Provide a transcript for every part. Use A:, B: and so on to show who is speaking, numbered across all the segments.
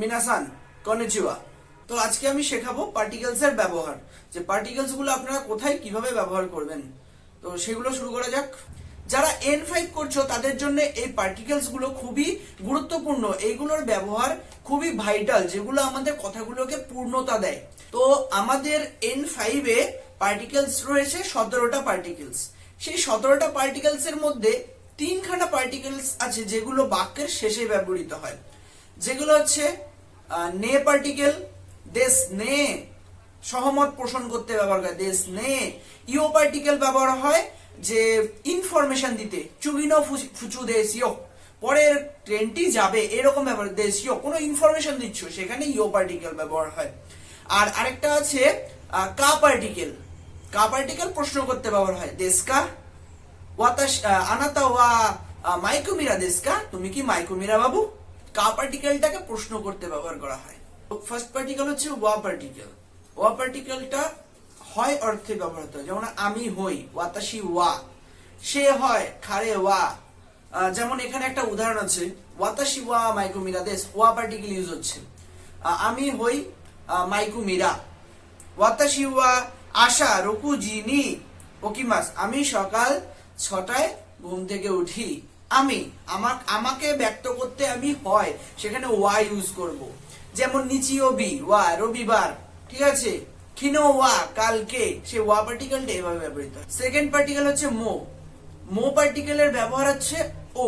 A: মিনাসান, কনেচিওয়া। তো আজকে আমি শেখাবো পার্টিকেলস এর ব্যবহার। যে পার্টিকেলসগুলো আপনারা কোথায় কীভাবে ব্যবহার করবেন। তো সেগুলো শুরু করা যাক। যারা এন ফাইভ করছ, তাদের জন্য এই পার্টিকেলসগুলো খুবই গুরুত্বপূর্ণ। এইগুলোর ব্যবহার খুবই ভাইটাল যেগুলো আমাদের কথাগুলোকে পূর্ণতা দেয়। তো আমাদের এন ফাইভে পার্টিকেলস রয়েছে সতেরোটা পার্টিকেলস সেই সতেরোটা পার্টিকেলস এর মধ্যে তিনখানা পার্টিকেলস আছে, যেগুলো বাক্যের শেষে ব্যবহৃত হয়। যেগুলো হচ্ছে নে পার্টিকেল দেশ নে, সহমত পোষণ করতে ব্যবহার করে, দেশ নে। ইও পার্টিকেল ব্যবহার হয় যে ইনফরমেশন দিতে, চুগিনো ফুচু দেশীয় পরের ট্রেনটি যাবে, এরকম ব্যবহার দেশীয় কোনো ইনফরমেশন দিচ্ছ, সেখানে ইও পার্টিকেল ব্যবহার হয়। আর আরেকটা আছে কা পার্টিকেল কা পার্টিকেল প্রশ্ন করতে ব্যবহার হয় দেশকা ওয়াতাশ আনাতা ওয়া মাইকুমিরা দেশকা তুমি কি মাইকুমিরা বাবু? কা পার্টিকেলটাকে প্রশ্ন করতে ব্যবহার করা হয়। ফার্স্ট পার্টিকেল হচ্ছে ওয়া পার্টিকেল ওয়া পার্টিকেলটা হয় অর্থে ব্যবহৃত যেমন আমি হই ওয়াতাশি ওয়া। সে হয়, খারে ওয়া। যেমন এখানে একটা উদাহরণ আছে ওয়াতাশি ওয়া মাইকুমিরা। দেশ, ওয়া পার্টিকেল ইউজ হচ্ছে। আমি হই মাইকুমিরা। ওয়াতাশি ওয়া, আশা, রকু, জিনি ওকিমাস আমি সকাল ছটায় ঘুম থেকে উঠি। আমি আমার আমাকে ব্যক্ত করতে আমি হয়, সেখানে ওয়া ইউজ করব। যেমন নিচিও বি, ওয়া, রবিবার, ঠিক আছে? কিনো ওয়া, কালকে, সে ওয়া পার্টিকেলটা এভাবে ব্যবহৃত সেকেন্ড পার্টিকেল হচ্ছে মো। মো পার্টিকেলের ব্যবহার হচ্ছে ও।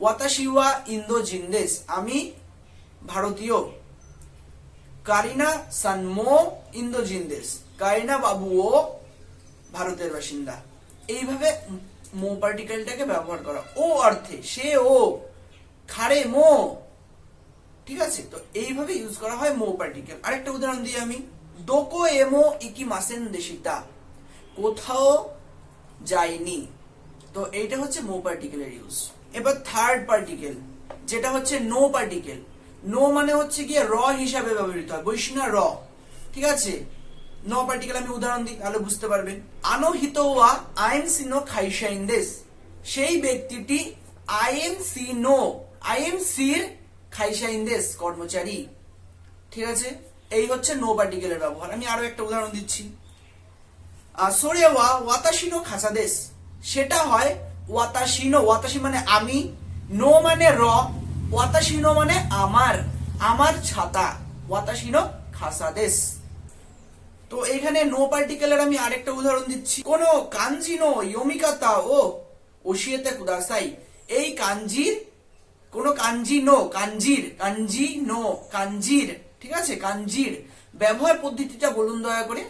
A: ওয়াতাশি ওয়া ইন্দো জিন্দেশ আমি ভারতীয়। কারিনা সানমো ইন্দো জিন্দেশ কারিনা বাবু ও ভারতের বাসিন্দা। এইভাবে মো পার্টিকেলটাকে ব্যবহার করা। ও অর্থে, সে ও খারে মো, ঠিক আছে? তো এইভাবে ইউজ করা হয় মো পার্টিকেল আরেকটা উদাহরণ দিই আমি। দোকো এমো ইকি মাসেন দেশিতা। কোথাও যায়নি। তো এইটা হচ্ছে মো পার্টিকেলের ইউজ এবার থার্ড পার্টিকেল যেটা হচ্ছে নো পার্টিকেল নো মানে হচ্ছে গিয়ে র হিসাবে ব্যবহৃত হয় বৈষ্ণা র। ঠিক আছে? নো পার্টিকেল আমি উদাহরণ দিই, তাহলে বুঝতে পারবেন। আনহিত ওয়া আইন সিনো খাইশাইন দেশ সেই ব্যক্তিটি আইএম সি নো আইএম সির খাইশাইন দেশ কর্মচারী। ঠিক আছে? এই হচ্ছে নো পার্টিকেলের ব্যবহার। আমি আরও একটা উদাহরণ দিচ্ছি। সরে ওয়া ওয়াতাশিনো খাসাদেশ সেটা হয় ওয়াতাশিনো, ওয়াতাশি মানে আমি নো মানে র, ওয়াতাশিনো মানে আমার আমার ছাতা, ওয়াতাশিনো খাসাদেশ তো এখানে নো পার্টিকেলের আমি আরেকটা উদাহরণ দিচ্ছি। কোন কাঞ্জি নো ইয়মিকাতা ও ওশিয়েতে কুদাসাই। এই কাঞ্জির কোন কাঞ্জি নো কাঞ্জির কাঞ্জি নো কাঞ্জির ঠিক আছে? কাঞ্জির ব্যবহার পদ্ধতিটা বলুন দয়া করে।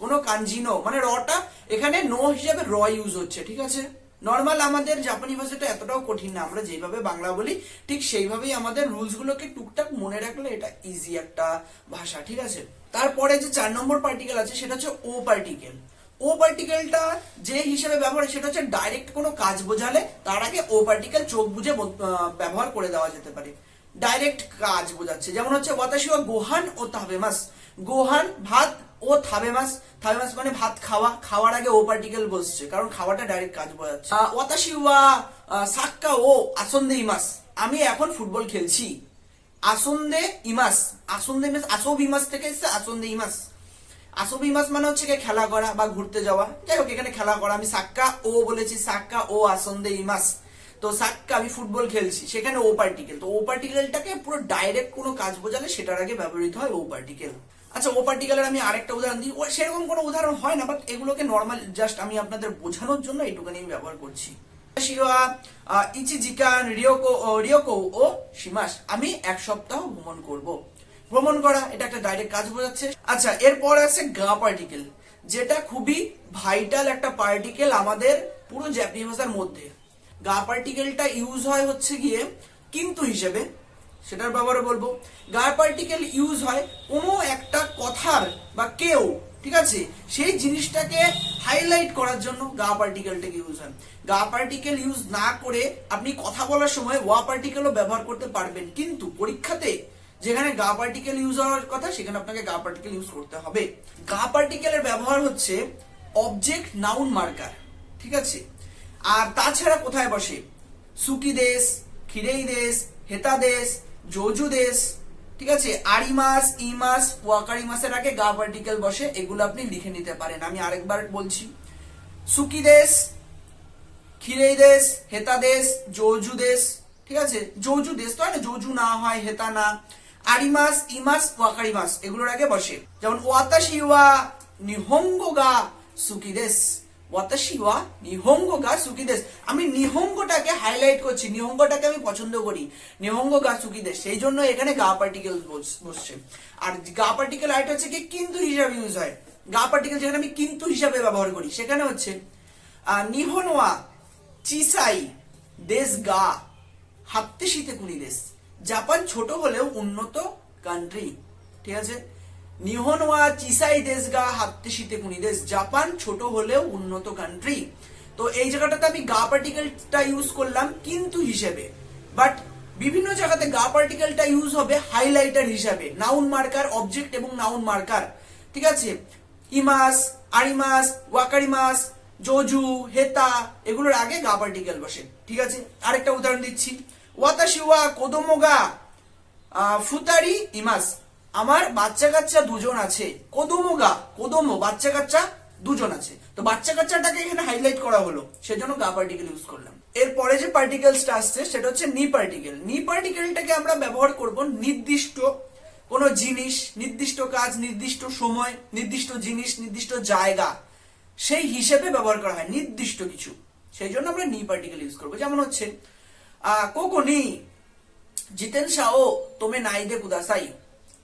A: কোন কাঞ্জি নো মানে রটা এখানে নো হিসাবে র ইউজ হচ্ছে, ঠিক আছে? নর্মাল আমাদের জাপানি ভাষাটা এতটাও কঠিন না। আমরা যেভাবে বাংলা বলি, ঠিক সেইভাবেই আমাদের রুলস গুলোকে টুকটাক মনে রাখলে এটা ইজি একটা ভাষা, ঠিক আছে? তারপরে যে চার নম্বর পার্টিকেল আছে, সেটা হচ্ছে ও পার্টিকেল ও পার্টিকেলটা যে হিসেবে ব্যবহার সেটা হচ্ছে ডাইরেক্ট কোনো কাজ বোঝালে তার আগে ও পার্টিকেল চোখ বুঝে ব্যবহার করে দেওয়া যেতে পারে। ডাইরেক্ট কাজ বোঝাচ্ছে। যেমন হচ্ছে ওয়াতাশিওয়া গোহান ও তাবেমাস। গোহান ভাত ও থাবেমাস থাবেমাস মানে ভাত খাওয়া খাওয়ার আগে ও পার্টিকেল বসছে কারণ খাওয়াটা ডাইরেক্ট কাজ বোঝাচ্ছে। আহ, ওয়াতাশিওয়া আহ, সাক্কা ও আসন্দে ইমাস। আমি এখন ফুটবল খেলছি। আসন্দে ইমাস আসন্দে ইমাস আসব ইমাস থেকে এসছে আসন্দে ইমাস। আসব ইমাস মানে হচ্ছে খেলা করা বা ঘুরতে যাওয়া। যাই হোক এখানে খেলা করা আমি সাক্কা ও বলেছি সাক্কা ও আসন্দে ইমাস। তো সাক্কা আমি ফুটবল খেলছি সেখানে ও পার্টিকেল তো ও পার্টিকেলটাকে পুরো ডাইরেক্ট কোনো কাজ বোঝালে সেটার আগে ব্যবহৃত হয় ও পার্টিকেল আচ্ছা ও পার্টিকেলের আমি আরেকটা উদাহরণ দিই। ও সেরকম কোনো উদাহরণ হয় না বাট এগুলোকে নর্মাল জাস্ট আমি আপনাদের বোঝানোর জন্য এইটুখানি আমি ব্যবহার করছি। শিওয়া ইচিজিকান রিওকো রিওকো ও সীমাস আমি এক সপ্তাহ ভ্রমণ করব। ভ্রমণ করা, এটা একটা ডাইরেক্ট কাজ বোঝাচ্ছে। আচ্ছা এরপর আছে গা পার্টিকেল যেটা খুবই ভাইটাল একটা পার্টিকেল আমাদের পুরো জ্যাপানি ভাষার মধ্যে। গা পার্টিকেলটা ইউজ হয় হচ্ছে গিয়ে কিন্তু হিসেবে সেটার ব্যাপারে বলব। গা পার্টিকেল ইউজ হয় কোনো একটা কথার বা কেউ, ঠিক আছে? সেই জিনিসটাকে হাইলাইট করার জন্য গা পার্টিকেলটাকে ইউজ হয়। গা পার্টিকেল ইউজ না করে আপনি কথা বলার সময় ওয়া পার্টিকেলও ব্যবহার করতে পারবেন। কিন্তু পরীক্ষাতে যেখানে গা পার্টিকেল ইউজ হওয়ার কথা, সেখানে আপনাকে গা পার্টিকেল ইউজ করতে হবে। গা পার্টিকেলের ব্যবহার হচ্ছে অবজেক্ট নাউন মার্কার, ঠিক আছে? আর তাছাড়া কোথায় বসে? সুকি দেশ খিরেই দেশ, হেতা দেশ জোজু ঠিক আছে? আড়ি মাস ই আগে গা পার্টিকেল বসে, এগুলো আপনি লিখে নিতে পারেন। আমি আরেকবার বলছি। সুকি দেশ খিরেই দেশ, হেতা দেশ, জৌজু দেশ, ঠিক আছে? জৌজু দেশ তো হয় না, জৌজু না হয়, হেতা না। আড়ি মাস ই মাস ওয়াকারি মাস এগুলোর আগে বসে। যেমন ওয়াতাশি ওয়া নিহঙ্গ গা সুকি ওয়াতাশি ওয়া নিহঙ্গ গা সুকি দেশ আমি নিহঙ্গটাকে হাইলাইট করছি নিহঙ্গটাকে আমি পছন্দ করি। নিহঙ্গ গা সুকি দেশ সেই জন্য এখানে গা পার্টিকেল বসছে। আর গা পার্টিকেল আরেকটা হচ্ছে কি কিন্তু হিসাবে ইউজ হয়। গা পার্টিকেল যেখানে আমি কিন্তু হিসাবে ব্যবহার করি সেখানে হচ্ছে আহ, নিহনওয়া চিসাই দেশ গা হাত্তে শীতে কুনি দেশ। জাপান ছোট হলেও উন্নত কান্ট্রি ঠিক আছে? নিহনওয়া চিসাই দেশ গা হাত্তে শীতে কুনি দেশ জাপান ছোট হলেও উন্নত কান্ট্রি তো এই জায়গাটাতে আমি গা পার্টিকেলটা ইউজ করলাম কিন্তু হিসেবে। বাট বিভিন্ন জায়গাতে গা পার্টিকেলটা ইউজ হবে হাইলাইটার হিসাবে। নাউন মার্কার অবজেক্ট এবং নাউন মার্কার ঠিক আছে? ইমাস আরিমাস ওয়াকারিমাস জোজু হেতা এগুলোর আগে গা পার্টিকেল বসে। ঠিক আছে? আরেকটা উদাহরণ দিচ্ছি। ওয়াতাশিওয়া কোদোমোগা ফুতারি ইমাস আমার বাচ্চা কাচ্চা দুজন আছে। কোদোমোগা কোদোমো বাচ্চা কাচ্চা দুজন আছে। তো বাচ্চা কাচ্চাটাকে এখানে হাইলাইট করা হলো সেজন্য গা পার্টিকেল ইউজ করলাম। এরপরে যে পার্টিকেলসটা আসছে সেটা হচ্ছে নি পার্টিকেল নি পার্টিকেলটাকে আমরা ব্যবহার করব নির্দিষ্ট কোন জিনিস নির্দিষ্ট কাজ নির্দিষ্ট সময় নির্দিষ্ট জিনিস নির্দিষ্ট জায়গা। সেই হিসেবে ব্যবহার করা হয় নির্দিষ্ট কিছু। সেই জন্য আমরা নি পার্টিকেল ইউজ করব। যেমন হচ্ছে আহ, কোকো নি জিতেন শাহ তোমে নাইদে কুদাসাই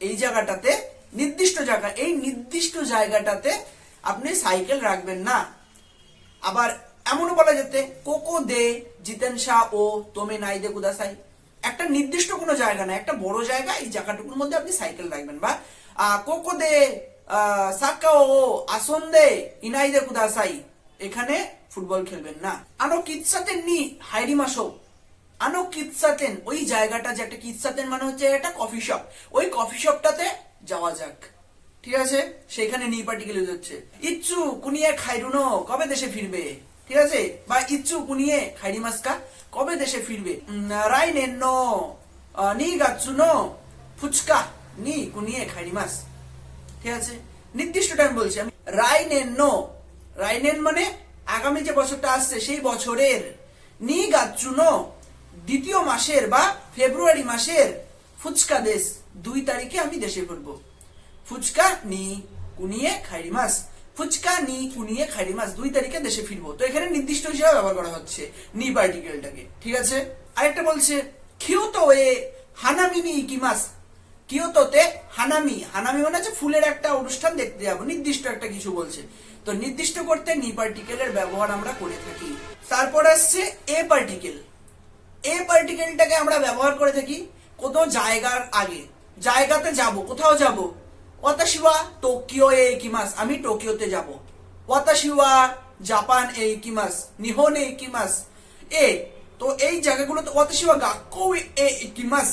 A: এই জায়গাটাতে, নির্দিষ্ট জায়গা, এই নির্দিষ্ট জায়গাটাতে আপনি সাইকেল রাখবেন না। আবার এমনও বলা যেতে, কোকো দে জিতেন শাহ ও তোমে নাই দে কুদাসাই। একটা নির্দিষ্ট কোনো জায়গা না, একটা বড় জায়গা, এই জায়গাটুকুর মধ্যে আপনি সাইকেল রাখবেন বা কোকো দে সাক্কা ও আসন দে ইনাইদে কুদাসাই, এখানে ফুটবল খেলবেন না। আনো কিৎসাতেন নি হাইরি মাসো আনো কিৎসাতেন ওই জায়গাটা যে একটা কিৎসাতেন মানে হচ্ছে একটা কফি শপ। ওই কফি শপটাতে যাওয়া যাক। ঠিক আছে? সেখানে নি পার্টিকেল ইউজ হচ্ছে ইচ্ছু, কুনিয়ে খাইরুনো, কবে দেশে ফিরবে? ঠিক আছে? বা ইচ্ছু, কুনিয়ে খাইরি মাস্কা কবে দেশে ফিরবে? রাই নেনো নি গাচ্ছুনো ফুচকা, নি কুনিয়ে খাইরি মাস ঠিক আছে? নির্দিষ্ট টাইম বলছি আমি। রাই নেন নো। রাই নেন মানে আগামী যে বছরটা আসছে, সেই বছরের নি গাচ্ছুনো দ্বিতীয় মাসের বা ফেব্রুয়ারি মাসের ফুচকা দেশ দুই তারিখে আমি দেশে ফিরবো। ফুচকা নি কুনিয়ে খাইরি মাস ফুচকা নি কুনিয়ে খাইরি মাস দুই তারিখে দেশে ফিরবো। তো এখানে নির্দিষ্ট হিসাবে ব্যবহার করা হচ্ছে নি পার্টিকেলটাকে ঠিক আছে? আরেকটা বলছে খিউতো এ হানামি নি হানামিনি ইকিমাস কিয়োতোতে হানামি। হানামি মানে হচ্ছে ফুলের একটা অনুষ্ঠান দেখতে যাব, নির্দিষ্ট একটা কিছু বলছে। তো নির্দিষ্ট করতে নি পার্টিকেলের ব্যবহার আমরা করে থাকি। তারপর আসছে এ পার্টিকেল এ পার্টিকেলটাকে আমরা ব্যবহার করে থাকি কোন জায়গার আগে। জায়গাতে যাব, কোথাও যাব। ওয়াতাশিওয়া টোকিও এ কিমাস আমি টোকিওতে যাব। ওয়াতাশিওয়া, জাপান এ কিমাস নিহন এ কিমাস এ, তো এই জায়গাগুলোতে, ওয়াতাশিওয়া গাক্কো এ কিমাস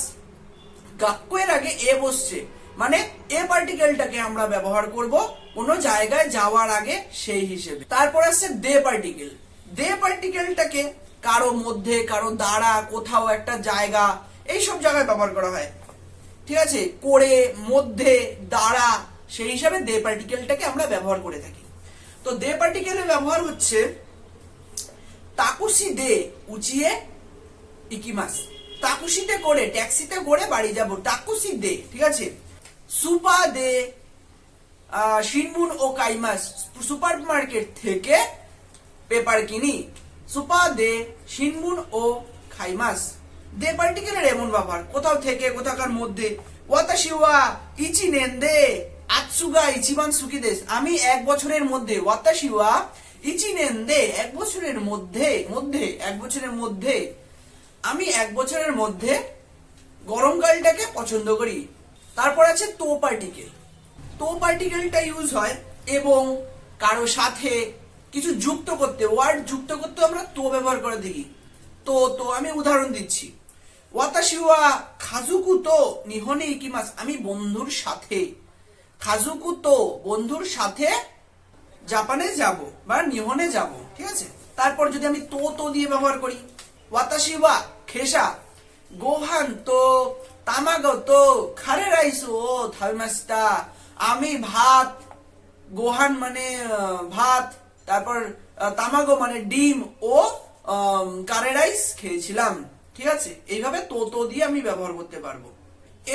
A: গাক্কোয়ের আগে এ বসছে। মানে এ পার্টিকেলটাকে আমরা ব্যবহার করব কোন জায়গায় যাওয়ার আগে সেই হিসেবে। তারপর আসছে দে পার্টিকেল। দে পার্টিকেলটাকে কারও মধ্যে কারও দ্বারা কোথাও একটা জায়গা এই সব জায়গায় ব্যবহার করা হয়। ঠিক আছে? করে মধ্যে দ্বারা সেই হিসাবে দে পার্টিকেলটাকে আমরা ব্যবহার করে থাকি। তো দে পার্টিকেলের ব্যবহার হচ্ছে তাকুসি দে উচিয়ে ইকিমাস। তাকুসিতে করে ট্যাক্সিতে করে বাড়ি যাব তাকুসি দে ঠিক আছে? সুপা দে আহ, ও কাইমাস সুপার মার্কেট থেকে পেপার কিনি। সুপা, দে শিনবুন ও খাইমাস। দে পার্টিকুলার এমন ব্যবহার। কোথাও থেকে, কোথাকার মধ্যে। ওয়াতাশিওয়া ইচি নেন দে, আতসুগা, ইচিবান সুকি দেশ আমি এক বছরের মধ্যে, ওয়াতাশিওয়া ইচি নেন দে, এক বছরের মধ্যে মধ্যে, এক বছরের মধ্যে। আমি এক বছরের মধ্যে গরমকালটাকে পছন্দ করি। তারপর আছে তো পার্টিকেল তো পার্টিকেলটা ইউজ হয় এবং কারও সাথে কিছু যুক্ত করতে ওয়ার্ড যুক্ত করতে আমরা তো ব্যবহার করে দেখি। তো তো, আমি উদাহরণ দিচ্ছি। ওয়াতাশিওয়া খাজুকু তো নিহনে ইকিমাস আমি বন্ধুর সাথে, খাজুকু তো বন্ধুর সাথে জাপানে যাব বা নিহনে যাব, ঠিক আছে? তারপর যদি আমি তো তো দিয়ে ব্যবহার করি, ওয়াতাশিওয়া খেসা, গোহান তো, তামাগো তো, খারে রাইস, ও থাবিমাস্তা আমি ভাত, গোহান মানে ভাত তারপর তামাগো মানে ডিম ও কারে রাইস খেয়েছিলাম। ঠিক আছে? এইভাবে তো তো দিয়ে আমি ব্যবহার করতে পারব।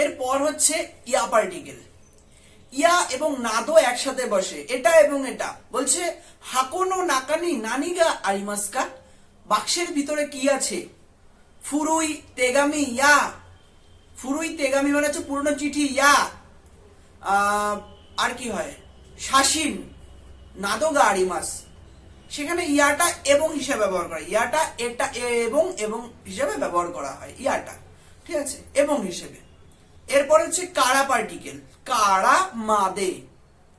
A: এরপর হচ্ছে ইয়া পার্টিকেল। ইয়া এবং নাদো একসাথে বসে। এটা এবং এটা। বলছে, হাকোনো নাকানি নানিগা আরিমাস্কা বাক্সের ভিতরে কি আছে? ফুরুই তেগামি ইয়া। ফুরুই তেগামি মানে হচ্ছে পুরনো চিঠি ইয়া। আর কি হয়? শাসিন। নাদোগা আরিমাস সেখানে ইয়াটা এবং হিসাবে ব্যবহার করা। ইয়াটা, এটা এবং এবং হিসাবে ব্যবহার করা হয়। ইয়াটা, ঠিক আছে? এবং হিসেবে। এরপর হচ্ছে কারা পার্টিকেল কারা মাদে।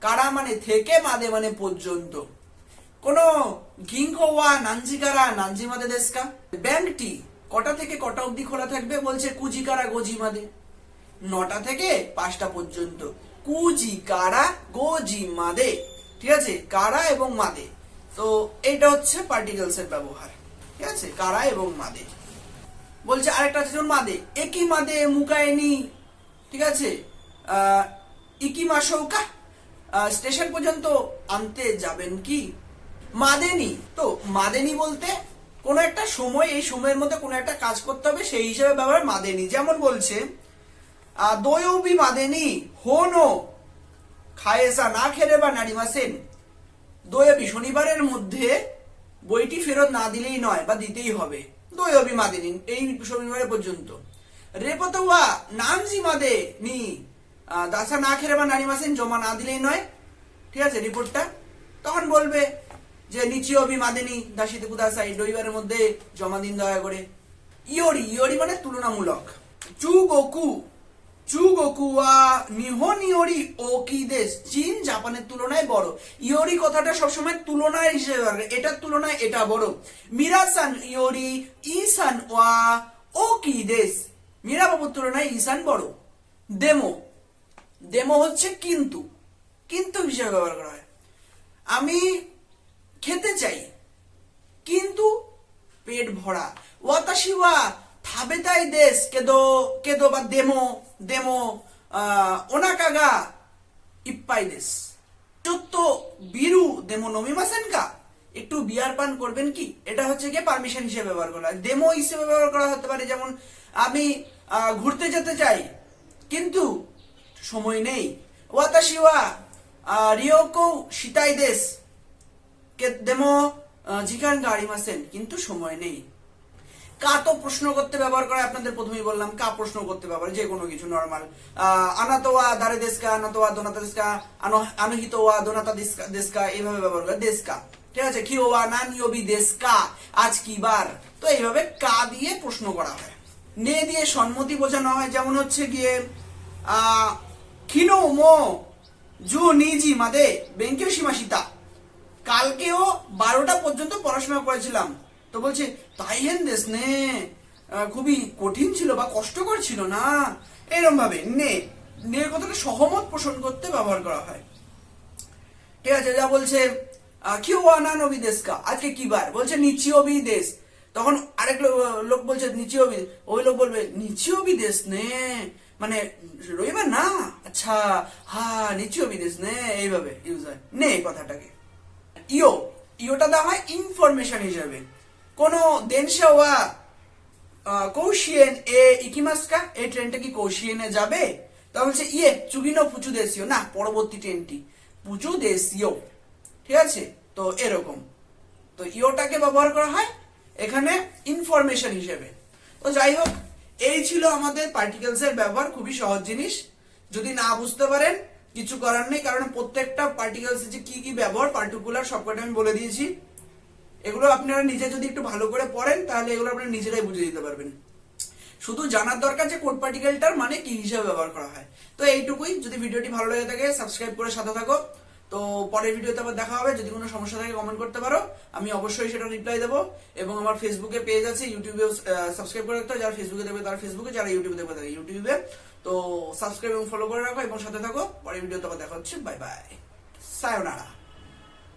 A: কারা মানে থেকে, মাদে মানে পর্যন্ত। কোন গিঙ্কো ওয়া নানজিকারা, নানজিমাদে দেশকা? ব্যাংকটি কটা থেকে কটা অবধি খোলা থাকবে বলছে কুজিকারা গজিমাদে? নটা থেকে পাঁচটা পর্যন্ত। কুজি কারা গোজি মাদে ঠিক আছে? কারা এবং মাদে? তো এটা হচ্ছে পার্টিকেলস এর ব্যবহার। ঠিক আছে? কারা এবং মাদে। বলছে আরেকটা আছে, যেমন মাদে। একই মাদে মুকায়নি ঠিক আছে? ইকি মাসৌকা স্টেশন পর্যন্ত আনতে যাবেন কি? মাদেনি। তো মাদেনি বলতে কোনো একটা সময়, এই সময়ের মধ্যে কোনো একটা কাজ করতে হবে, সেই হিসেবে ব্যবহার মাদেনি। যেমন বলছে দোয়বি মাদেনি, হোনো খায়েসা না খেলে বা নারিমাসেন দোয়বি শনিবারের মধ্যে বইটি ফেরত না দিলেই নয় বা দিতেই হবে। দোয়বি মাদেনি এই শনিবারের পর্যন্ত। রেপতোয়া নানজি মাদে নি দাসা না খেলে বা নারী মাসেন জমা না দিলেই নয়। ঠিক আছে, রিপোর্টটা? তখন বলবে যে নিচিওবি মাদেনি দাসিতে কুদাসাই রবিবারের মধ্যে জমা দিন দয়া করে। ইয়োরি ইয়োরি মানে তুলনামূলক। চু গোকু চু গোকু ওয়া নিহন ইয়োরি ওকি দেশ। চীন জাপানের তুলনায় বড়। ইয়োরি কথাটা সবসময় তুলনায় হিসেবে ব্যবহার এটার তুলনায় এটা বড়। মিরাসান ইয়োরি ইসান ওয়া ওকি দেশ। মীরা বাবুর তুলনায় ইসান বড়। ডেমো ডেমো হচ্ছে কিন্তু। কিন্তু হিসেবে ব্যবহার করা হয়। আমি খেতে চাই। কিন্তু পেট ভরা। ওয়াতাশি ওয়া থাবেতাই দেশ। কেদো কেদো বা দেমো। দেমো ওনাকাগা ইপ্পাই দেশ বিরু দেমো নমিমাসেন কা একটু বিয়ার পান করবেন কি এটা হচ্ছে গিয়ে পারমিশন হিসেবে ব্যবহার করা ডেমো হিসেবে ব্যবহার করা হতে পারে যেমন আমি ঘুরতে যেতে চাই কিন্তু সময় নেই ওয়াতাশি ওয়া রিওকো শিতাই দেশ কে দেমো জিকান গাড়ি মাসেন কিন্তু সময় নেই কা তো প্রশ্ন করতে ব্যবহার করে আপনাদের প্রথমেই বললাম, কা প্রশ্ন করতে ব্যবহার যে কোনো কিছু নর্মাল আনাতোয়া দারে দেশকা আনাতোয়া দোনাতা দেশকা আনহিতোয়া দোনাতা দেশকা- এইভাবে ব্যবহার করে দেশকা। ঠিক আছে? কি ওয়া না নিয়বি দেশকা, আজ কি বার? তো এইভাবে কা দিয়ে প্রশ্ন করা হয়। নে দিয়ে সম্মতি বোঝানো হয়, যেমন হচ্ছে গিয়ে খিনো মো জু নিজি মাদে বেঙ্কিও সীমাসিতা। কালকেও বারোটা পর্যন্ত পড়াশোনা করেছিলাম। তো বলছে, তাই হেন দেশ নে খুবই কঠিন ছিল বা কষ্টকর ছিল না। এরকম ভাবে নে নে কথাটা সহমত পোষণ করতে ব্যবহার করা হয়। ঠিক আছে, যা বলছে কি ওয়ানা নবী দেশকা আজকে কি বার? বলছে নিচিওবি দেশ তখন আরেক লোক বলছে নিচিওবি ওই লোক বলবে নিচিওবি দেশ নে। মানে রবিবার না? আচ্ছা হা নিচিওবি দেশ নে। এইভাবে ইউজ হয় নে কথাটাকে। ইও, ইওটা দেওয়া হয় ইনফরমেশন হিসেবে। কোন দেনশা ওয়া কৌশিয়েন, এ ইকিমাস্কা এই ট্রেনটা কি কৌশিয়েনে যাবে? তা বলছে ইয়ে চুগিনো পুচু দেশীয়। না, পরবর্তী ট্রেনটি। পুচু দেশীয়। ঠিক আছে? তো এরকম। তো ইওটাকে ব্যবহার করা হয় এখানে ইনফরমেশন হিসেবে। তো যাই হোক, এই ছিল আমাদের পার্টিকেলস এর ব্যবহার। খুবই সহজ জিনিস। যদি না বুঝতে পারেন, কিছু করার নেই। কারণ প্রত্যেকটা পার্টিকেলস যে কি কি ব্যবহার পার্টিকুলার সবকটা আমি বলে দিয়েছি। এগুলো আপনারা নিজে যদি একটু ভালো করে পড়েন, তাহলে এগুলো আপনারা নিজেরাই বুঝে দিতে পারবেন। শুধু জানার দরকার যে কোড পার্টিকেলটার মানে কি হিসাবে ব্যবহার করা হয়। তো এইটুকুই। যদি ভিডিওটি ভালো লেগে থাকে, সাবস্ক্রাইব করে সাথে থাকো। তো পরের ভিডিওতে আবার দেখা হবে। যদি কোনো সমস্যা থাকে কমেন্ট করতে পারো। আমি অবশ্যই সেটা রিপ্লাই দেবো। এবং আমার ফেসবুকে পেজ আছে ইউটিউবে সাবস্ক্রাইব করে রাখতে যারা ফেসবুকে দেখবে, তারা ফেসবুকে যারা ইউটিউবে দেখবে, তারা ইউটিউবে তো সাবস্ক্রাইব এবং ফলো করে রাখো এবং সাথে থাকো। পরের ভিডিওতে আবার দেখা হচ্ছে। Bye bye সায়োনারা